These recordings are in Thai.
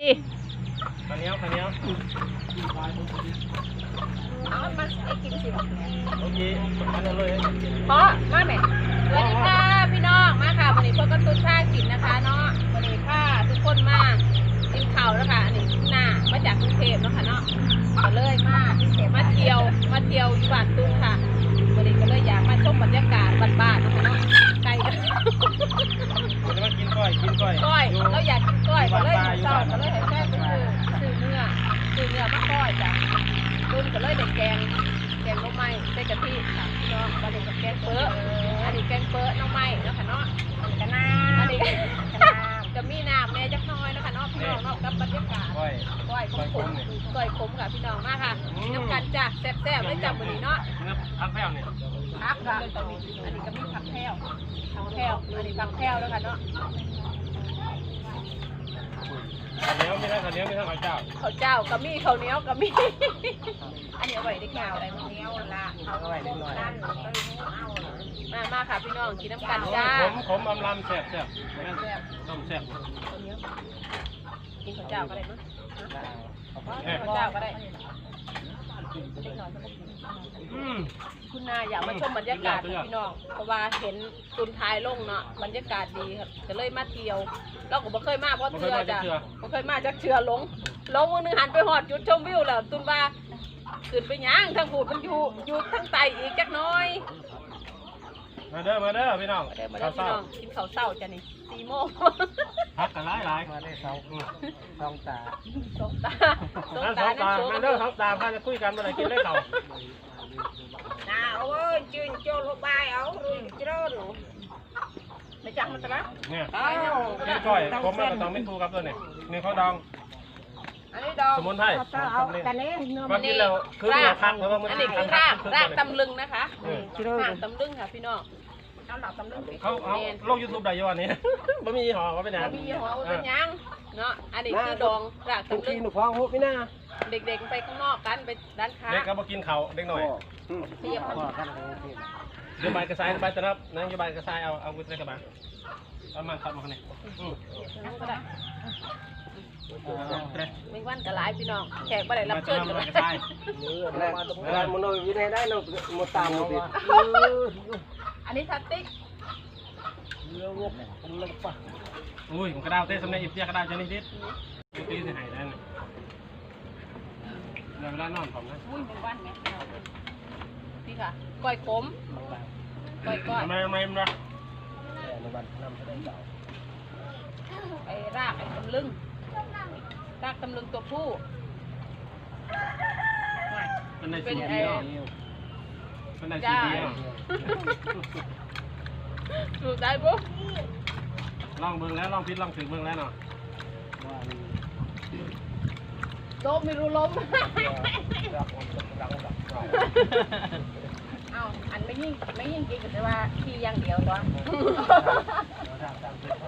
อีข้าวเหนียวข้าวเหนียวเอามาไอ้กินสิบอกโอเคอันนั้นเลยเพราะมาแม่สวัสดีค่ะพี่น้องมาค่ะวันนี้พวกกันตุ้นผ้ากินนะคะเนาะวันนี้ค่ะทุกคนมากินข้าวแล้วค่ะอันนี้หน้ามาจากกรุงเทพเนาะค่ะเนาะก็เลยมามาเที่ยวมาเที่ยวอยู่บ้านตุ้นค่ะวันนี้ก็เลยอยากมาชมบรรยากาศบ้านๆเนาะค่ะเนาะ ก็เลยให้แม่ไปซื้อซื้อเนื้อซื้อเนื้อมาก้อยจ้ะตุ้นก็เลยได้แกงแกงน้องไม้ใส่กะทิค่ะพี่น้องก็เลยกับแกงเปื้ออันนี้แกงเปื้อน้องไม้เนาะค่ะเนาะอันนี้ก็น้ำอันนี้ำจะมีน้ำแม่จักน้อยเนาะค่ะเนาะพี่น้องเนาะกับบรรยากาศก้อยก้อยขมขมก้อยขมค่ะพี่น้องมากค่ะน้ำกันจ้ะแซ่บๆเลยจ้ะมื้อนี้เนาะเนื้อผักแป้วเนี่ยผักค่ะอันนี้ก็มีผักแพรวผักแพรวอันนี้ผักแพรวแล้วค่ะเนาะ ข้าวเหนียวมีทั้งข้าวเหนียวมีทั้งข้าวเจ้าข้าวเจ้าก็มีข้าวเหนียวก็มี อันนี้เอาไว้ได้แก้วอะไรมันเหนียวละเอาไว้นิดหน่อยมามาค่ะพี่น้องกินน้ำกันจ้าขมขมอำลำแซ่บแซ่บแม่นต้มแซ่บข้าวเหนียวกินข้าวเจ้าก็ได้มั้ยแม่ข้าว เจ้าก็ได้อืม คุณนาอยากมาชมบรรยากาศค่ะพี่น้อง เพราะว่าเห็นตุนท้ายลงเนาะบรรยากาศดีครับก็เลยมาเที่ยว เราก็บ่เคยมาเพราะเทือจ้ะบ่เคยมาจากเชือลงลงมือหนึงหันไปหอดจุดชมวิวแล้วตุนว่าขึ้นไปย่างทางผูดมันอยู่อยู่ทางใต้อีกจักหน้อย มาเด้อมาเด้อพี่น้องมาเด้อมาเด้อข้าวพี่เช้าน้องกินข้าวเช้าจ้ะนี่สี่โมงพักกันหลายหลายมาได้สองสองตาสองตาสองนั่นตาสองตานั่งโชว์มาเด้อครับตามข้าจะคุยกันเมื่อไหร่กินได้เข่าน่าเอาเว้ยจืนโจลบายเอารุยเจริญไม่จักมันจะนะเนี่ยกินก้อยผมมันก็ต้องไม่ถูกครับตัวเนี่ยนี่เขาดองอันนี้ดอกสมุนไพรเอาแต่นี้มากินแล้วคือเราพักแล้วว่ามันอันนี้คือรากรากตำลึงนะคะเออรากตำลึงค่ะพี่น้อง เอาหลักตำลึงไปเขาเอาแม่นลงยูทูบได้ยังวันนี้ บ่มีห่อว่าเป็นหยังมีหัวเอาเป็นหยังเนาะอันนี้คือดองรากทุกตำลึทีงหนูฟังหุบไม่น่าเด็กๆไปข้างนอกกันไปร้านค้าเด็กก็บ่กินข้าวเด็กหน่อยเทียบมันพ่อกันเลยทีโยบายกระซายไปตะรับนั่งโยบายกระซายเอาเอากุญแจกระบะเอามาขับมาข้างในอืมนั่นก็ได้เอาไปเลยไม่วันก็หลายพี่น้องแขกบ่ได้รับมาเชิญตะกันรับเลมายกระซายแล้วแล้วมันเอาอยู่ในได้เราหมดตามหมดติด อันนี้ทัตติกเรื่องงบผมเลิกปะอุ้ยผมกระดาวเต้สำเนียงอิบเตียกระดาวจะนิดนิดตีสิหายได้น่ะเดี๋ยวเวลานอนผมนะอุ้ยเป็นวันไงพี่ค่ะก้อยขมก้อยก้อยทำไมทำไมมันวะในวันนำไปได้เก่าไอ้รากไอ้ตำลึงรากตำลึงตัวผู้เป็นในเป็สีนดีไอ้เนาะ เป็นในสีดีเนาะดูได้ปุ๊บลองเบิ่งแล้วลองพิษลองถึงเบิ่งแล้วเนาะว่าโลมไม่รู้ล้ม รักรักรักเก่าเอาอันไม่ยิ่งไม่ยิ่งกินแต่ว่าที่อย่างเดียวตัว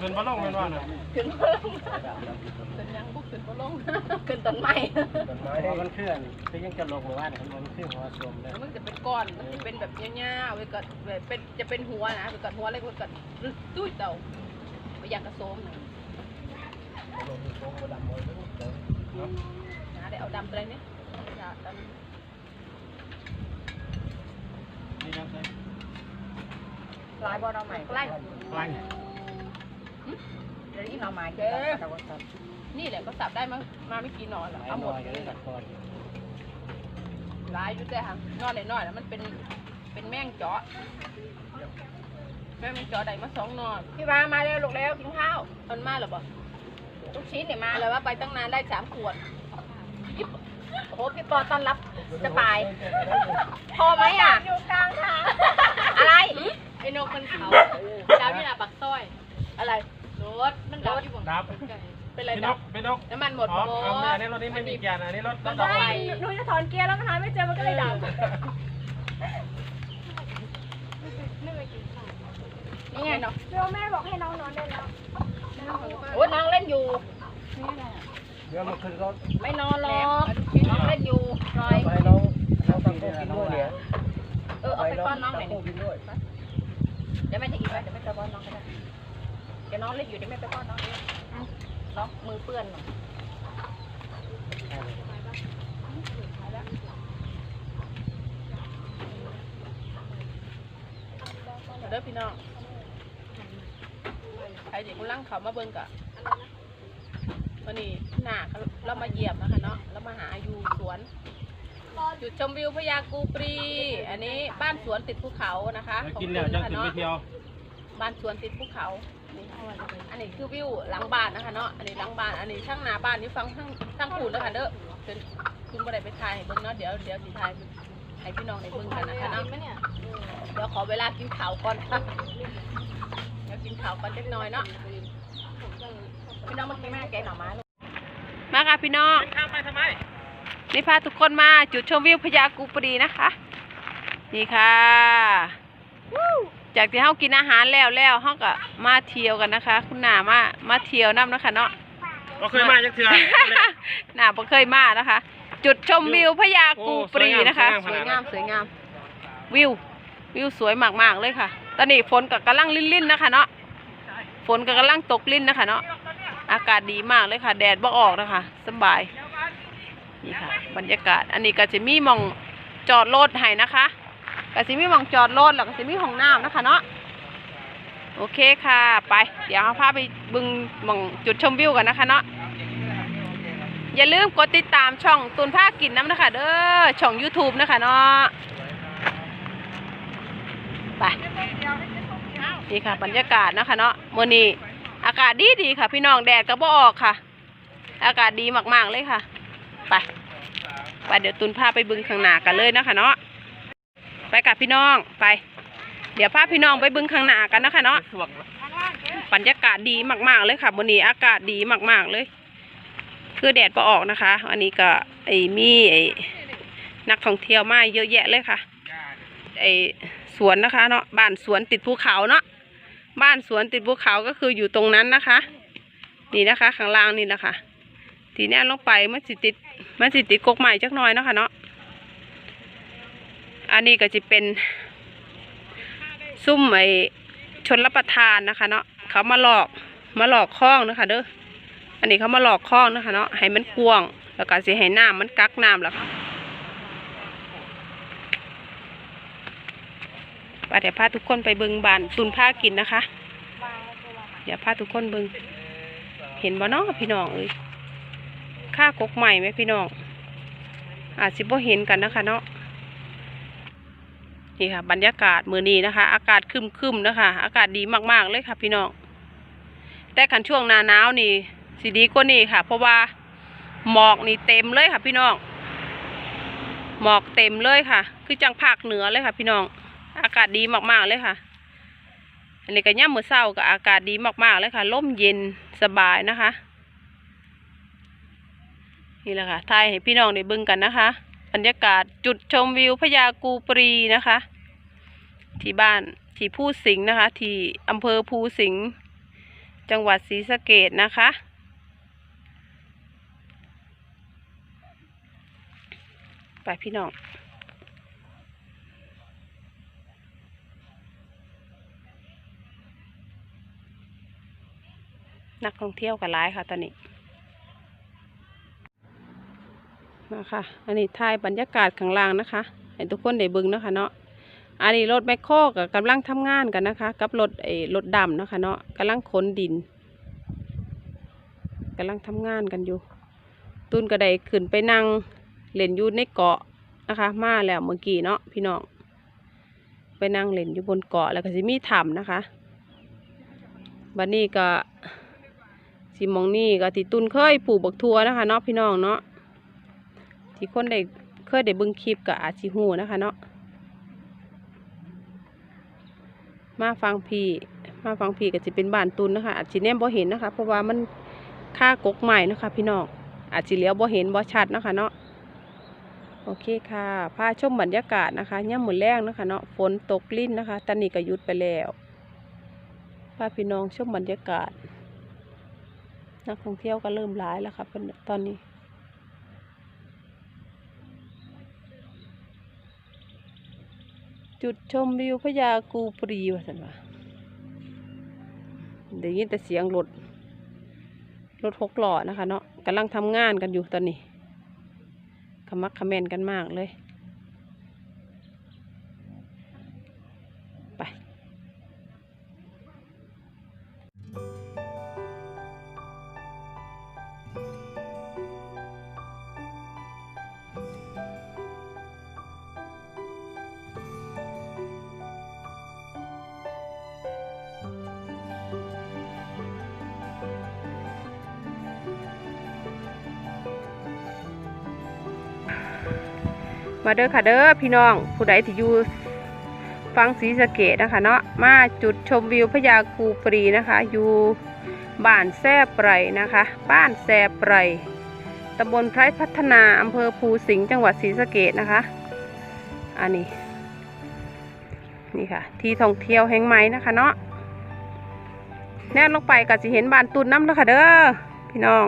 เป็นบ่ลงเป็นว่าน่ะขึ้นบ่ลงขึ้นยังบุกขึ้นบ่ลงขึ้นต้นไม้ต้นไม้มันเคลื่อนก็ยังจะลงว่าเนี่ยมันขึ้นหัวสวมเลยมันจะเป็นก้อนมันจะเป็นแบบเงี้ยๆไว้ก่อนแบบเป็นจะเป็นหัวนะไว้ก่อนหัวอะไรไว้ก่อนตุ้ยเต่าไม่อยากกระโซมนะนะได้เอาดำไปเลยเนี่ยดำดำ นี่ครับลายบอลเราใหม่ไล่ไล่เดี๋ยวนี้เราใหม่เจ๊นี่แหละก็สับได้มามาไม่กี่หนอนแล้วเอาหมดเลยตัดคอลายอยู่แต่ค่ะนอนหน่อยๆแล้วมันเป็นเป็นแมงเจาะแมงเจาะได้มาสองหนอนพี่มามาเร็วลูกเร็วกินข้าวมันมาหรือเปล่าลูกชิ้นเนี่ยมาเลยว่าไปตั้งนานได้สามขวดพี่โอ้โหพี่ปอต้อนรับ จะไปพอไหมอะ อยู่กลางทางอะไร ไอ้นกมันเขาดาวที่หน้าปักซอย อะไร รถ มันดาวอยู่บนดับไก่เป็นไรพี่นดักบพี่นกน้ำมันหมดอ๋อโอ้เอาอันนี้รถนี้ไม่มีแกนอันนี้รถรถดอกไฟหนูจะถอนเกียร์แล้วมันหาไม่เจอมันก็เลยดับนี่ไงเนาะ เดี๋ยวแม่บอกให้น้องนอนได้แล้ว โอ้ยน้องเล่นอยู่ เดี๋ยวมันขึ้นรถไม่นอนหรอกน้องเล่นอยู่ปล่อยไปน้องน้องต้องกินด้วยเนี่ยเออเอาไปป้อนน้องหน่อยต้ดิกินด้วยเดี๋ยวแม่จะกินไว้เดี๋ยวแม่จะป้อนน้องก็ได้เดี๋ยวน้องเล่นอยู่เดี๋ยวแม่ไปป้อนน้องเองน้องมือเปื้อนหน่อยเด้อพี่น้องใครเด็กกำลังเขามาเบิ่งกะวันนี้ หน้าเขาเรามาเยี่ยมนะคะเนาะเรามาหาอยู่สวนจุดชมวิวพญากูปรี อันนี้บ้านสวนติดภูเขานะคะแล้วของกินคุแล้วณจะนะคะขึ้นเนาะไปเที่ยวบ้านสวนติดภูเขานี่อันนี้คือวิวหลังบ้านนะคะเนาะ อันนี้หลังบ้าน อันนี้ช่างหน้าบ้านนี่ฟังทั้งทั้งคูนแล้วค่ะเด้อเป็นคุณบ่ได้ไปถ่ายให้เบิ่งเนาะ เดี๋ยวเดี๋ยวสิถ่ายให้พี่น้องได้เบิ่งกันนะคะเนาะไหมเนี่ยเดี๋ยวขอเวลากินข้าวก่อนค่ะเดี๋ยวกินข้าวก่อนเล็กน้อยเนาะ พี่น้องเมื่อกี้แม่แกงหน่อไม้ลูก มาค่ะพี่น้องข้ามไปทำไมนี่พาทุกคนมาจุดชมวิวพญากูปรีนะคะ นี่ค่ะจากที่เฮากินอาหารแล้วแล้วเฮาก็มาเที่ยวกันนะคะ คุณหนามามาเที่ยวน้ำนะคะเนาะเราเคยมาจักเทื่อหนาบ่เคยมานะคะ จุดชมวิวพญากูปรีนะคะโอ้สสววยยงางามมสวยงาม วิว วิวสวยมากๆเลยค่ะ ตอนนี้ฝนก็กำลังลิ่นๆนะคะเนาะฝนก็กำลังตกลิ่นนะคะเนาะ อากาศดีมากเลยค่ะ แดดบ่ออกนะคะสบายนี่ค่ะ บรรยากาศ อันนี้ก็จะมีหมองจอดรถให้นะคะก็จะมีหมองจอดรถแล้วก็จะมีห้องน้ำนะคะเนาะโอเคค่ะ ไป เดี๋ยวเราพาไปบึงมองจุดชมวิวกันนะคะเนาะอย่าลืมกดติดตามช่องตุนภาคกินน้ำนะคะ เด้อช่อง YouTube นะคะเนาะไปนี่ค่ะ บรรยากาศนะคะเนาะมื้อนี้ อากาศดีดีค่ะ พี่น้องแดดก็บ่ออกค่ะ อากาศดีมากๆเลยค่ะ ไปไปเดี๋ยวตุนพาไปบึงข้างหน้ากันเลยนะคะเนาะไปกับพี่น้องไป เดี๋ยวพาพี่น้องไปบึงข้างหน้ากันนะคะเนาะบรรยากาศดีมากๆเลยค่ะวันนี้อากาศดีมากๆเลย คือแดดประออกนะคะ อันนี้ก็ไอ้มีไอ้นักท่องเที่ยวมาเยอะแยะเลยค่ะไอ้สวนนะคะเนาะบ้านสวนติดภูเขาเนาะ บ้านสวนติดภูเขาก็คืออยู่ตรงนั้นนะคะ นี่นะคะ ข้างล่างนี่นะคะทีนี้ลงไปมันสิติดมันสิติดกกใหม่จักหน่อยเนาะค่ะเนาะอันนี้ก็จะเป็นซุ่มไอชนรับประทานนะคะ เนาะเขามาหลอกมาหลอกคล้องนะคะเด้ออันนี้เขามาหลอกคล้องนะคะเนาะให้มันกวง แล้วก็สิให้น้ำมันกักน้ำแล้วค่ะไป เดี๋ยวพาทุกคนไปเบิงบานตุนผ้ากินนะคะ เดี๋ยวพาทุกคนเบิงเห็นบ่เนาะพี่น้องเอ้ยค่ากกใหม่ไหมพี่น้อง อาจสิบ่เห็นกันนะคะเนาะนี่ค่ะ บรรยากาศมือนี้นะคะ อากาศครึมๆนะคะ อากาศดีมากๆเลยค่ะ พี่น้อง แต่ขันช่วงหนาหนาวนี่สีดีกว่านี้ค่ะ เพราะว่าหมอกนี่เต็มเลยค่ะ พี่น้อง หมอกเต็มเลยค่ะ คือจังภาคเหนือเลยค่ะ พี่น้อง อากาศดีมากๆเลยค่ะ อันนี้ก็ย่ำมือเศร้ากับอากาศดีมากๆเลยค่ะร่มเย็นสบายนะคะ นี่แหละค่ะถ่ายให้พี่น้องได้บิ่งกันนะคะ บรรยากาศจุดชมวิวพญากูปรีนะคะ ที่บ้านที่ภูสิงห์นะคะ ที่อำเภอภูสิงห์จังหวัดศรีสะเกดนะคะไปพี่น้อง นักท่องเที่ยวกันร้ายค่ะตอนนี้นะคะ อันนี้ถ่ายบรรยากาศข้างล่างนะคะให้ทุกคนได้เบิ่งเนาะคะเนาะ อันนี้รถแมคโครกับกำลังทำงานกันนะคะ กับรถไอ้รถดำเนาะคะเนาะกำลังขนดินกำลังทำงานกันอยู่ ตุนกระไดขึ้นไปนั่งเล่นอยู่ในเกาะนะคะ มาแล้วเมื่อกี้เนาะพี่น้อง ไปนั่งเล่นอยู่บนเกาะแล้วก็สิมีถ้ำนะคะ บัดนี้ก็ สิมองนี่ก็ที่ตุนเคยปลูกบักทัวนะคะเนาะพี่น้องเนาะที่คนได้เคยได้บิ่งคลิปกับอาจสิหูนะคะเนาะมาฟังพี่มาฟังพี่ก็จะเป็นบ้านตุนนะคะอาจสิแนมบ่เห็นนะคะ เพราะว่ามันค่ากกใหม่นะคะ พี่น้องอาจสิเลี้ยวบ่เห็นบ่ชัดนะคะเนาะโอเคค่ะพาชมบรรยากาศนะคะย่ำหมุนแรงนะคะเนาะฝนตกลิ้นนะคะตอนนี้ก็หยุดไปแล้วพาพี่น้องชมบรรยากาศ นักท่องเที่ยวก็เริ่มหลายแล้วค่ะตอนนี้จุดชมวิวพญากูปรีว่าสันว่าได้ยินแต่เสียงรถรถหกล้อนะคะเนาะกำลังทำงานกันอยู่ตอนนี้ขมักขม้นกันมากเลย มาเด้อค่ะเด้อพี่น้องผู้ใดที่อยู่ฟังศรีสะเกดนะคะเนาะมาจุดชมวิวพญาคูปรีนะคะ อยู่บ้านแซ่ไพรนะคะ บ้านแซ่ไพรตำบลไพรพัฒนาอำเภอภูสิงห์จังหวัดศรีสะเกดนะคะ อันนี้ นี่ค่ะ ที่ท่องเที่ยวแห่งใหม่นะคะเนาะแน่ลงไปก็จะเห็นบ้านตุนน้ำแล้วค่ะเด้อพี่น้อง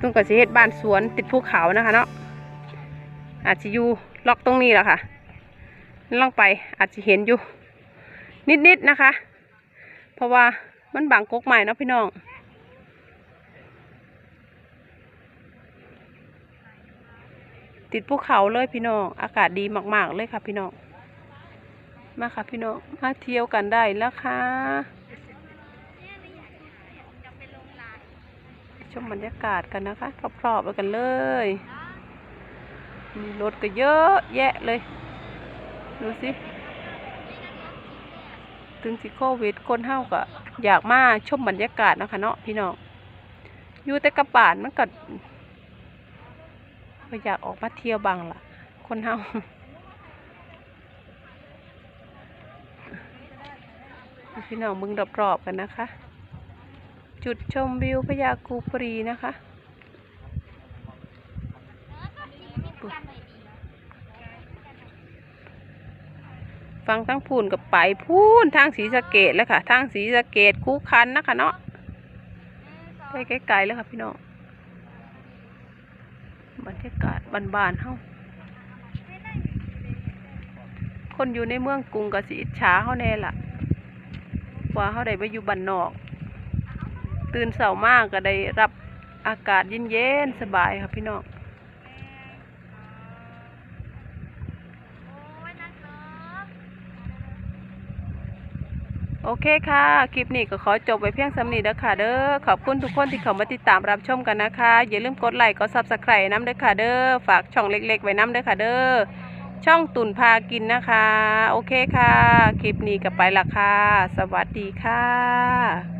ตรงกับสิเฮ็ดบ้านสวนติดภูเขานะคะเนาะอาจจะอยู่ล็อกตรงนี้แหละค่ะล่องไปอาจจะเห็นอยู่ นิดๆนะคะ เพราะว่ามันบางกกใหม่นะพี่น้องติดภูเขาเลยพี่น้อง อากาศดีมาก ๆ เลยค่ะพี่น้อง มาค่ะพี่น้อง มาเที่ยวกันได้แล้วค่ะ ชมบรรยากาศกันนะคะรอบๆไปกันเลยมีรถก็เยอะแยะเลย ดูสิ ถึงสิโควิดคนเฮาก็อยากมาชมบรรยากาศนะคะเนาะพี่น้อง อยู่แต่กระป่านมันก็ก็อยากออกมาเที่ยวบางล่ะคนเฮาพี่น้องมึงรอบๆกันนะคะ จุดชมวิวพญาคูปรีนะคะ ฟังทั้งพูนกับไปพูนทางสีสะเกตแล้วค่ะ ทางสีสะเกตคูคันนะคะเนาะไปไกลๆแล้วค่ะพี่น้องบรรยากาศบานๆเฮาคนอยู่ในเมืองกรุงกับสีอิจฉาเฮาแน่ล่ะว่าเฮาได้ไปอยู่บ้านนอก ตื่นเสามากก็ได้รับอากาศเย็นๆสบายครับพี่น้องโอเคค่ะ คลิปนี้ก็ขอจบไว้เพียงสำนีเด้อค่ะเด้อ ขอบคุณทุกคนที่เข้ามาติดตามรับชมกันนะคะ อย่าลืมกดไลค์ กดซับสไครต์น้ำเด้อค่ะเด้อ ฝากช่องเล็กๆ ไว้น้ำเด้อค่ะเด้อ ช่องตุ่นพากินนะคะ โอเคค่ะ คลิปนี้ก็ไปละค่ะ สวัสดีค่ะ